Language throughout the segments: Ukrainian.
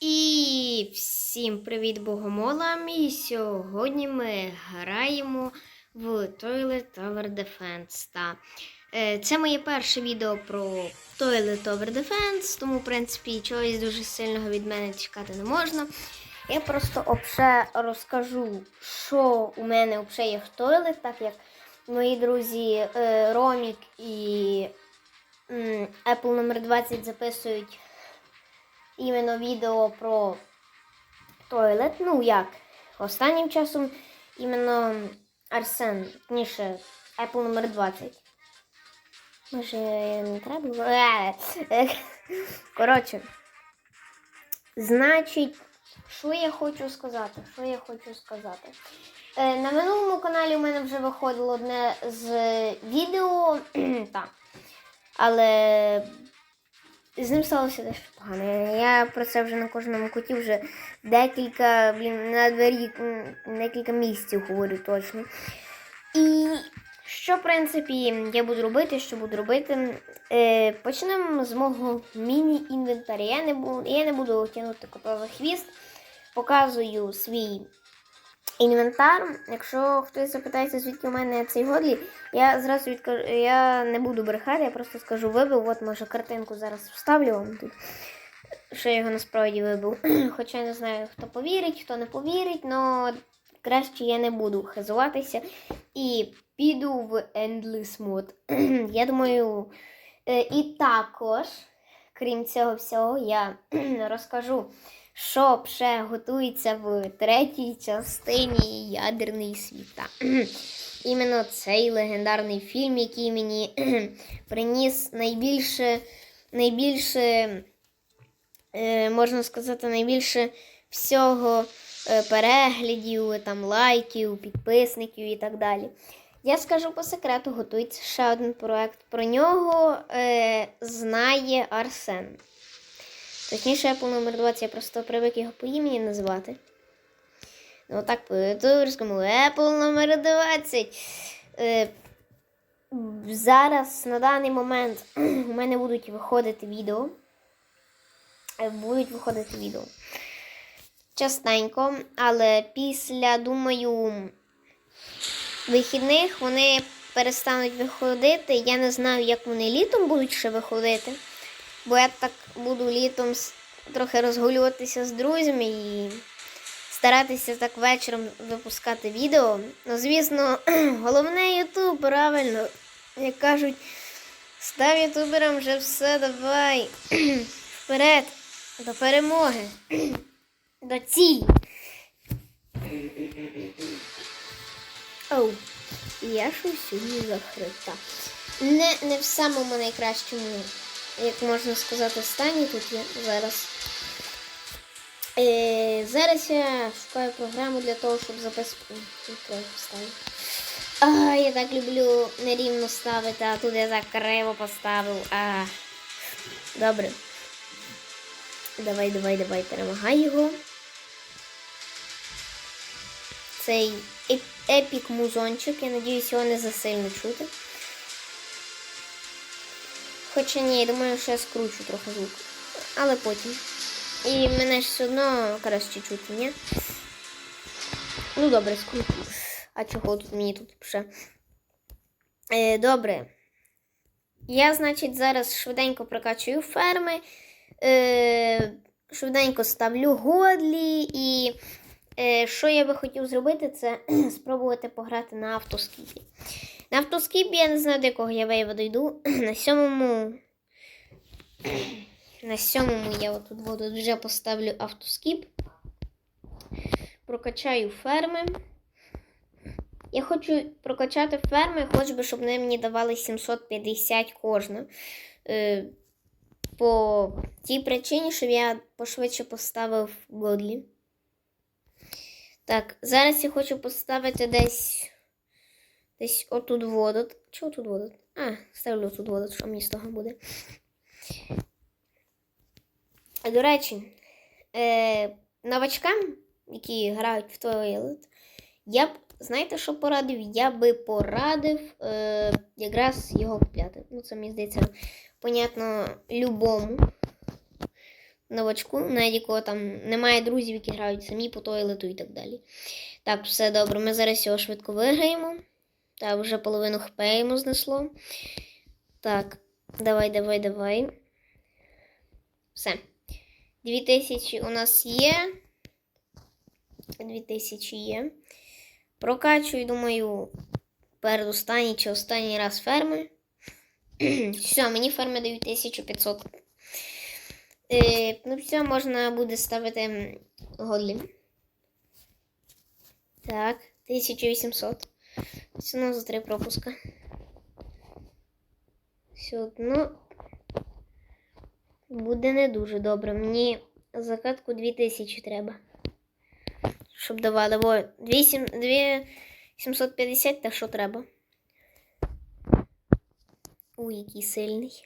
І всім привіт богомолам! І сьогодні ми граємо в Toilet Tower Defense. Та, е, це моє перше відео про Toilet Tower Defense, тому, в принципі, чогось дуже сильного від мене чекати не можна. Я просто обше розкажу, що у мене взагалі є в Toilet, так як мої друзі е, Ромік і Apple номер 20 записують іменно відео про тойлет. Ну як? Останнім часом іменно Арсен, точніше, Apple номер 20. Може, не треба? Е. Коротше. Значить, що я хочу сказати? Що я хочу сказати? Е, на минулому каналі у мене вже виходило одне з відео. так. Але з ним сталося дещо погане. Я про це вже на кожному куті вже декілька, блін, на двері декілька місяців говорю точно. І що, в принципі, я буду робити, що буду робити? Е, почнемо з мого міні-інвентаря. Я не буду, я не буду тягнути за хвіст. Показую свій інвентар. Якщо хтось запитається, звідки у мене цей годлі, я зразу відкажу, я не буду брехати, я просто скажу вибив. От може картинку зараз вставлю вам тут. Що я його насправді вибив. Хоча я не знаю, хто повірить, хто не повірить, але краще я не буду хизуватися і піду в Endless Mode. я думаю, е, і також, крім цього всього, я розкажу що ще готується в третій частині Ядерний світа. Іменно цей легендарний фільм, який мені приніс найбільше, найбільше, е, можна сказати, найбільше всього е, переглядів, там, лайків, підписників і так далі. Я скажу по секрету, готується ще один проект. Про нього е, знає Арсен. Точніше, Apple номер 20, я просто привик його по імені називати. Ну так, по ютуберському Apple номер 20. Е, зараз на даний момент у мене будуть виходити відео. Е, Будуть виходити відео. Частенько, але після, думаю, вихідних вони перестануть виходити. Я не знаю, як вони літом будуть ще виходити. Бо я так буду літом трохи розгулюватися з друзями і старатися так вечором випускати відео. Ну, звісно, головне Ютуб, правильно. Як кажуть, став ютуберам вже все, давай. Вперед, до перемоги, до цілі. Оу, я щось сьогодні закрита. Не, не в самому найкращому як можна сказати, стані тут є зараз. Е, зараз я шукаю програму для того, щоб записувати. А, я так люблю нерівно ставити, а тут я так криво поставив. А. Добре. Давай, давай, давай, перемагай його. Цей еп- епік музончик, я надіюсь, його не засильно чути. Хоча ні, я думаю, що я скручу трохи звук. Але потім. І мене ж все одно краще чути, ні? Ну добре, скручу. А чого тут мені тут ще? Е, добре. Я, значить, зараз швиденько прокачую ферми. Е, швиденько ставлю годлі. І е, що я би хотів зробити, це спробувати пограти на автоскіпі. На автоскіпі я не знаю, до якого я вейва йду. На сьомому. На сьомому я отут буду вже поставлю автоскіп. Прокачаю ферми. Я хочу прокачати ферми, хоч би, щоб вони мені давали 750 кожна. Е, по тій причині, щоб я пошвидше поставив Годлі. Так, зараз я хочу поставити десь. Десь отут воду. Чого тут воду? А, ставлю тут воду, що мені з того буде. А, До речі, е, новачкам, які грають в туалет, я б, знаєте, що порадив? Я би порадив е, якраз його купляти. Ну, це мені здається, понятно, любому. новачку, навіть якого там немає друзів, які грають самі по тойлету і так далі. Так, все добре. Ми зараз його швидко виграємо. Так, вже половину хп йому знесло. Так, давай, давай, давай. Все. Дві тисячі у нас є. Дві тисячі є. Прокачую, думаю, передостанній чи останній раз ферми. все, мені ферми дають 1500. Е, ну, все, можна буде ставити годлі. Так, 1800. Одно за три пропуска. Все одно буде не дуже добре. Мені закатку 2000 треба. Щоб давали. Бо 8, 2, 750, та що треба. Ой, який сильний.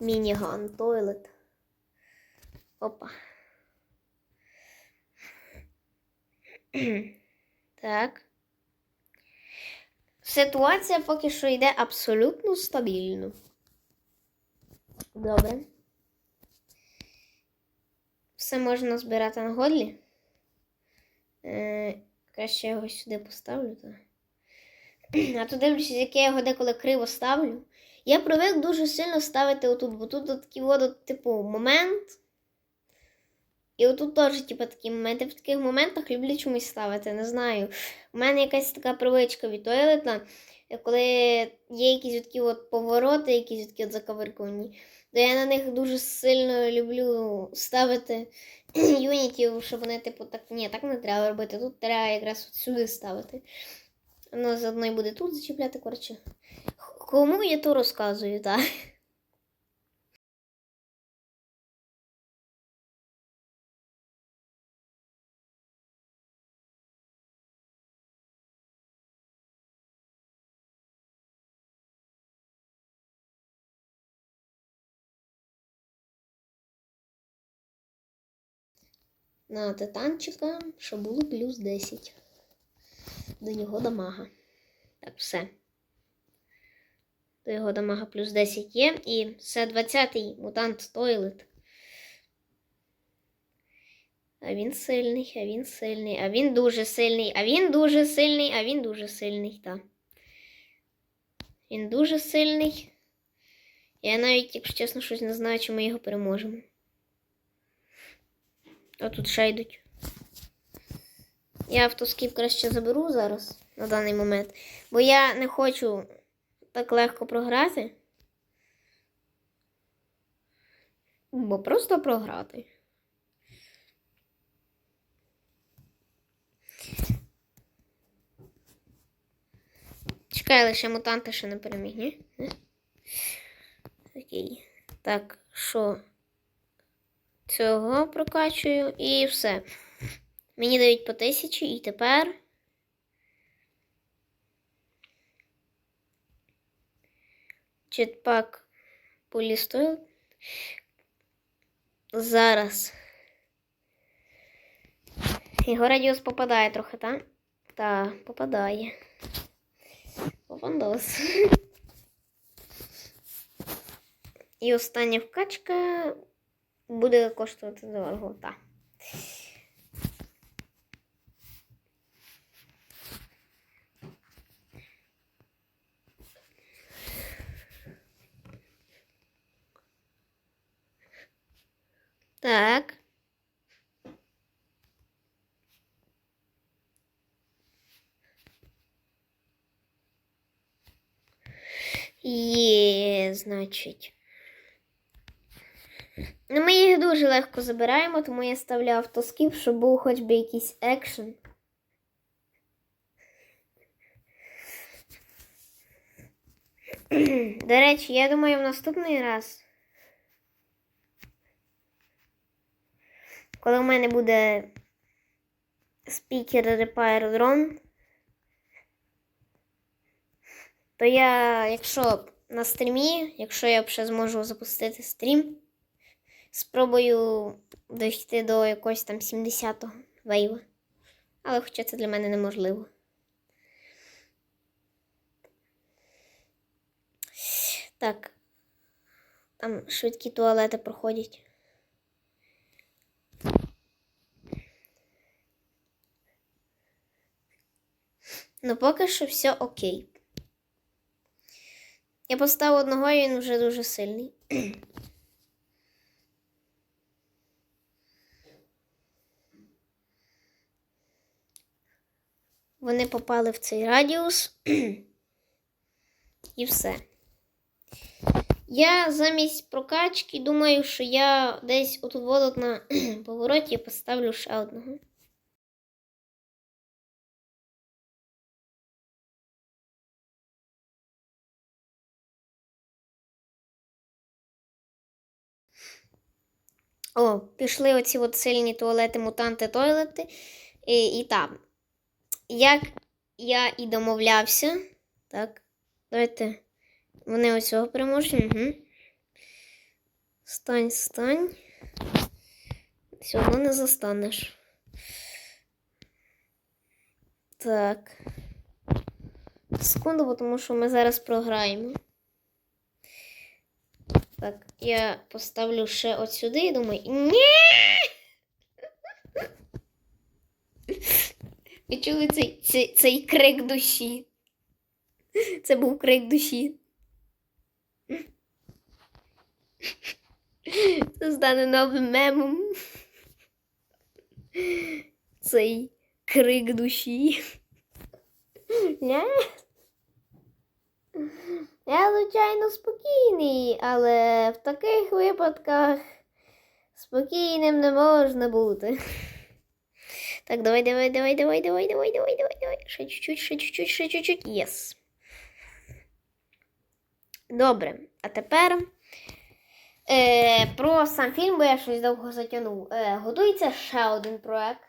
Мініган, тойлет. Опа. так. Ситуація поки що йде абсолютно стабільно. Добре. Все можна збирати на годлі. Е, краще я його сюди поставлю. То. А то дивлячись, яке я його деколи криво ставлю. Я привик дуже сильно ставити отут, бо тут такий от, типу, момент. І отут теж, типу, такі моменти. В таких моментах люблю чомусь ставити, не знаю. У мене якась така привичка від тойлета, коли є якісь такі от повороти, якісь такі от заковирковані, то я на них дуже сильно люблю ставити юнітів, щоб вони, типу, так, ні, так не треба робити. Тут треба якраз от сюди ставити. Воно заодно і буде тут зачіпляти, коротше. Кому я то розказую, так? На титанчика, щоб було плюс 10. До нього дамага. Так, все. До його дамага плюс 10 є. І це 20-й мутант Тойлет. А він сильний, а він сильний, а він дуже сильний, а він дуже сильний, а він дуже сильний, так. Він дуже сильний. Я навіть, якщо чесно, щось не знаю, чи ми його переможемо. А тут ще йдуть. Я автоскіп краще заберу зараз на даний момент, бо я не хочу так легко програти. Бо просто програти. Чекай, лише мутанти ще не переміг, ні? Окей. Так, що? Цього прокачую і все. Мені дають по тисячі і тепер. Jetpack полістою. Зараз. Його радіус попадає трохи, так? Так, попадає. Попандос. І остання вкачка буде коштувати дорого, так. Так. Є, значить. Ну, ми їх дуже легко забираємо, тому я ставлю автоскіп, щоб був хоч би якийсь екшен. До речі, я думаю, в наступний раз, коли в мене буде спікер Repair Drone, то я, якщо на стрімі, якщо я ще зможу запустити стрім, спробую дойти до якогось там 70-го вейва. Але хоча це для мене неможливо. Так. Там швидкі туалети проходять. Ну поки що все окей. Я поставив одного і він вже дуже сильний. Вони попали в цей радіус. І все. Я замість прокачки думаю, що я десь отут на повороті поставлю ще одного. О, пішли оці от сильні туалети, мутанти, тойлети. І, і там. Як я і домовлявся. Так, давайте. Вони ось цього переможуть. Угу. Стань, стань. Все одно не застанеш. Так. Секунду, тому що ми зараз програємо. Так, я поставлю ще от сюди і думаю. Ні! Ви чули цей, цей, цей крик душі? Це був крик душі. Це стане новим мемом. Цей крик душі. Не? Я, звичайно, спокійний, але в таких випадках спокійним не можна бути. Так, давай, давай, давай, давай, давай, давай, давай, давай, давай. Ще чуть-чуть, ще чуть-чуть, ще чуть-чуть. Єс. Добре. А тепер е, про сам фільм, бо я щось довго затягнув. Е, готується ще один проект.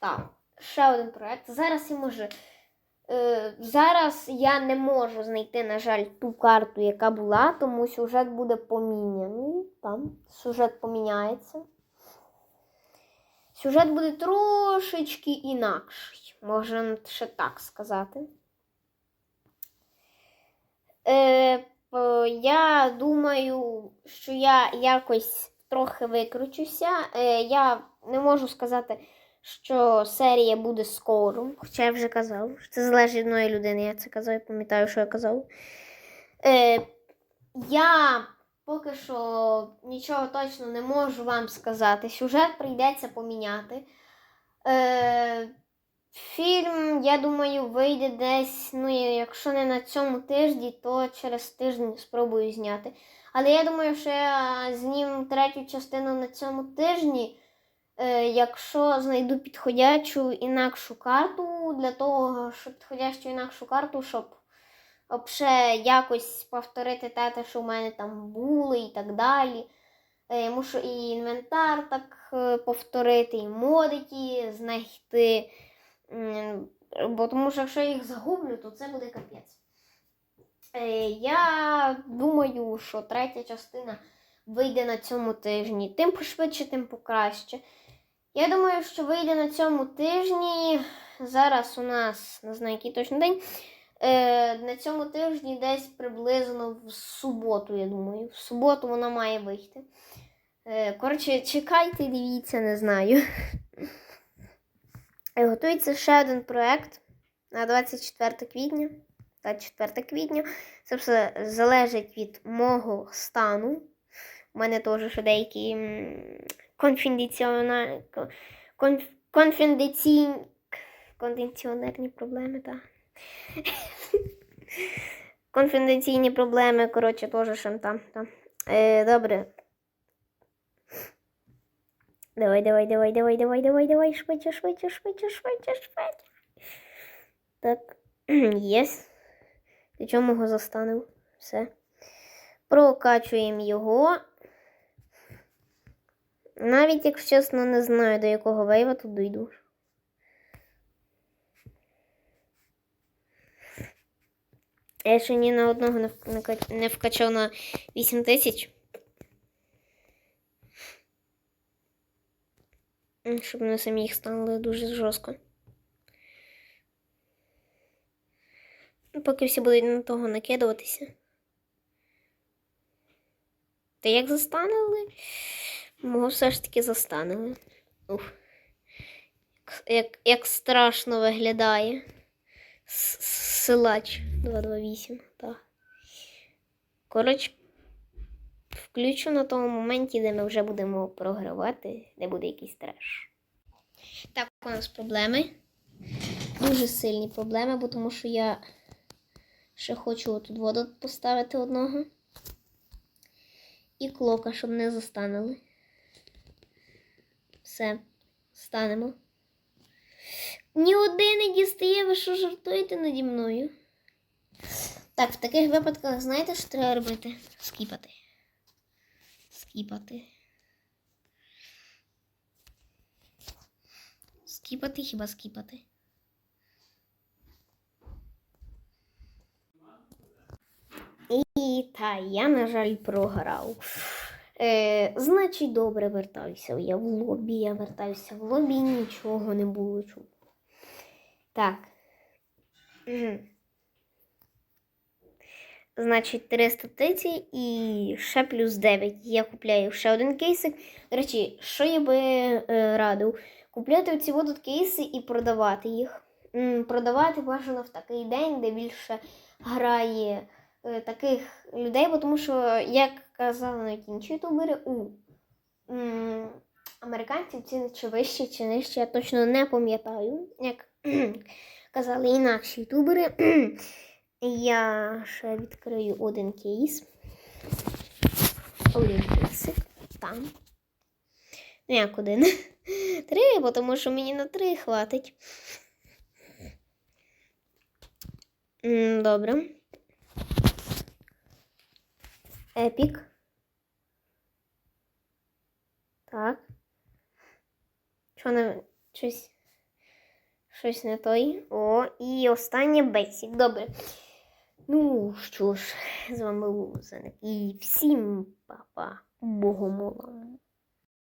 Так, ще один проект. Зараз я можу. Е, зараз я не можу знайти, на жаль, ту карту, яка була, тому сюжет буде поміняний. Там сюжет поміняється. Сюжет буде трошечки інакший, можна ще так сказати. Е, я думаю, що я якось трохи викручуся. Е, я не можу сказати, що серія буде скоро, хоча я вже казав. що Це залежить від одної людини. Я це казав, я пам'ятаю, що я казав. Е, я поки що нічого точно не можу вам сказати. Сюжет прийдеться поміняти. Е, фільм, я думаю, вийде десь, ну, якщо не на цьому тижні, то через тиждень спробую зняти. Але я думаю, що я знім третю частину на цьому тижні, е, якщо знайду підходячу інакшу карту для того, щоб підходящу інакшу карту, щоб ще якось повторити те, те, що в мене там було і так далі. Е, мушу і інвентар так е, повторити, і модики знайти. Бо тому що якщо я їх загублю, то це буде капець. Е, я думаю, що третя частина вийде на цьому тижні. Тим пошвидше, тим покраще. Я думаю, що вийде на цьому тижні. Зараз у нас не знаю, який точно день. Е, на цьому тижні десь приблизно в суботу, я думаю. В суботу вона має вийти. Е, коротше, чекайте, дивіться, не знаю. Е, Готується ще один проект на 24 квітня. 24 квітня. Це все залежить від мого стану. У мене теж ще деякі м, конфіденціона... конф... проблеми, так. Конфіденційні проблеми, коротше, теж там. там. Е, добре. Давай, давай, давай, давай, давай, давай, давай, швидше, швидше, швидше, швидше, швидше. Так, єс. До чого його застанив? Все. Прокачуємо його. Навіть, якщо чесно, не знаю, до якого вейва тут дійду. Я ще ні на одного не, вк- не, вкачав на 8 тисяч. Щоб самі їх станули дуже жорстко. Ну, Поки всі будуть на того накидуватися. Та як застанули? Мого все ж таки застанули. Ух. Як, як страшно виглядає. С- Силач 228, так. Коротше, включу на тому моменті, де ми вже будемо програвати, де буде якийсь треш. Так, у нас проблеми. Дуже сильні проблеми, бо тому що я ще хочу тут воду поставити одного. І клока, щоб не застанили. Все, станемо. Ні один не дістає, ви що жартуєте наді мною? Так, в таких випадках знаєте, що треба робити? Скіпати. Скіпати. Скіпати, хіба скіпати? І та я, на жаль, програв. Е, значить, добре вертаюся. Я в лобі, я вертаюся в лобі, нічого не було чути. Так. Мгм. Значить, 330 і ще плюс 9. Я купляю ще один кейсик. До речі, що я би е, радив? Купляти ці от кейси і продавати їх. М, продавати бажано в такий день, де більше грає е, таких людей, бо тому що, як казали на інші ютубери, у м, американців ціни чи вищі, чи нижчі, я точно не пам'ятаю, як казали інакші ютубери. Я ще відкрию один кейс. Один кейсик. Там. Ну, як один. Три, бо тому що мені на три хватить. Добре. Епік. Так. Що не щось. Щось не той. О, і останнє бесік. Добре. Ну що ж, з вами був Зеник. І всім па-па.